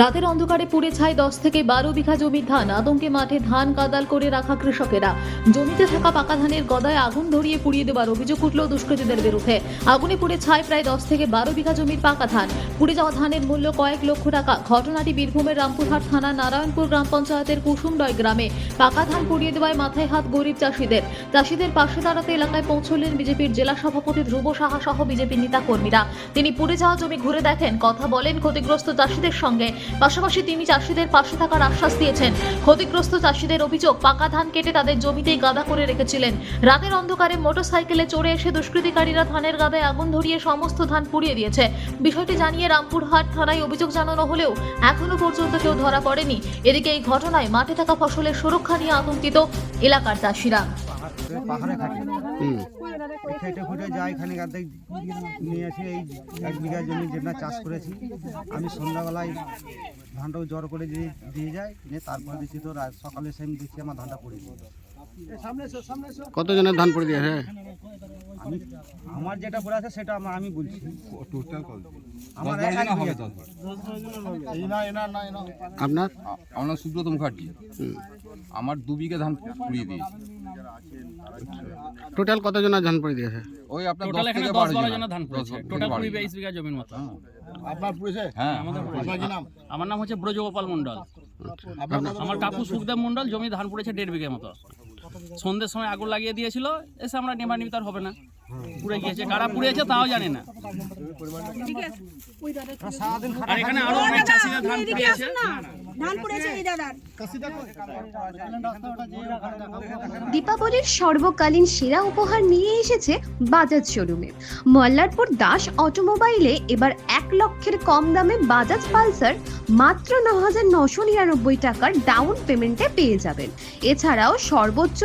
রাতের অন্ধকারে পুড়ে ছাই দশ থেকে বারো বিঘা জমির ধান। আতঙ্কে মাঠে ধান কাদাল করে রাখা কৃষকেরা। জমিতে থাকা পাকা ধানের গদায় আগুন ধরিয়ে পুড়িয়ে দেওয়ার অভিযোগ উঠল দুষ্কৃতীদের বিরুদ্ধে। আগুনে পুড়ে ছাই প্রায় দশ থেকে বারো বিঘা জমির পাকা ধান। পুড়ে যাওয়া ধানের মূল্য কয়েক লক্ষ টাকা। ঘটনাটি বীরভূমের রামপুরহাট থানা নারায়ণপুর গ্রাম পঞ্চায়েতের কুসুমডয় গ্রামে। পাকা ধান পুড়িয়ে দেওয়ায় মাথায় হাত গরিব চাষিদের। চাষিদের পাশে দাঁড়াতে এলাকায় পৌঁছলেন বিজেপির জেলা সভাপতি ধ্রুব সাহা সহ বিজেপির নেতা কর্মীরা। তিনি পুড়ে যাওয়া জমি ঘুরে দেখেন। কথা বলেন ক্ষতিগ্রস্ত চাষিদের সঙ্গে। পাশাপাশি তিনি চাষিদের পাশে থাকার আশ্বাস দিয়েছেন। ক্ষতিগ্রস্ত চাষিদের অভিযোগ, পাকা ধান কেটে তাদের জমিতেই গাদা করে রেখেছিলেন। রাতের অন্ধকারে মোটরসাইকেলে চড়ে এসে দুষ্কৃতিকারীরা ধানের গাদায় আগুন ধরিয়ে সমস্ত ধান পুড়িয়ে দিয়েছে। বিষয়টি জানিয়ে রামপুরহাট থানায় অভিযোগ জানানো হলেও এখনও পর্যন্ত কেউ ধরা পড়েনি। এদিকে এই ঘটনায় মাঠে থাকা ফসলের সুরক্ষা নিয়ে আতঙ্কিত এলাকার চাষিরা। পাহাড়ে থাকে। খেটে খুঁটে যাই এখানে গাতে নিয়ে এসে এই এক বিঘা জমি যেটা চাষ করেছি আমি সন্ধ্যাবেলায় ধানটাও জড় করে দিয়ে দিয়ে যাই নিয়ে তারপরে দেখছি তো সকালে সেম দেখছি আমার ধানটা পড়ে গেছে কতজনের ধান পড়ে দিয়েছে আমি আমার যেটা পড়ে আছে সেটা আমা- আমি বলছি। আমার এক এক বিঘা। আপনার? আ- আমার নাম সুব্রত মুখার্জি। আমার দু বিঘা ধান পুড়িয়ে দিয়েছে। টোটাল কতজন ধান পুড়িয়ে দিয়েছে? ওই আপনার টোটাল দশ এখানে থেকে দশ বারো বারো জন ধান পড়েছে। টোটাল কুড়ি বাইশ বিঘা জমির মতো। আপনার হ্যাঁ আমাদের আমার নাম হচ্ছে ব্রজগোপাল মন্ডল আমার কাকু সুখদেব মন্ডল জমি ধান পুড়েছে দেড় বিঘা মতো। সন্ধ্যের সময় আগুন লাগিয়ে দিয়েছিল এসে আমরা নেমা নিমিত আর হবে না। পুড়ে গিয়েছে কারা পুড়েছে তাও জানি না। আর এখানে আরও অনেক চাষিরা ধান পুড়িয়েছে ধান পড়েছে এই দাদার। দীপাবলির সর্বকালীন সেরা উপহার নিয়ে এসেছে বাজাজ শোরুমে। মল্লারপুর দাস অটোমোবাইলে এবার এক লক্ষের কম দামে বাজাজ পালসার মাত্র ন হাজার নশো নিরানব্বই টাকার ডাউন পেমেন্টে পেয়ে যাবেন। এছাড়াও সর্বোচ্চ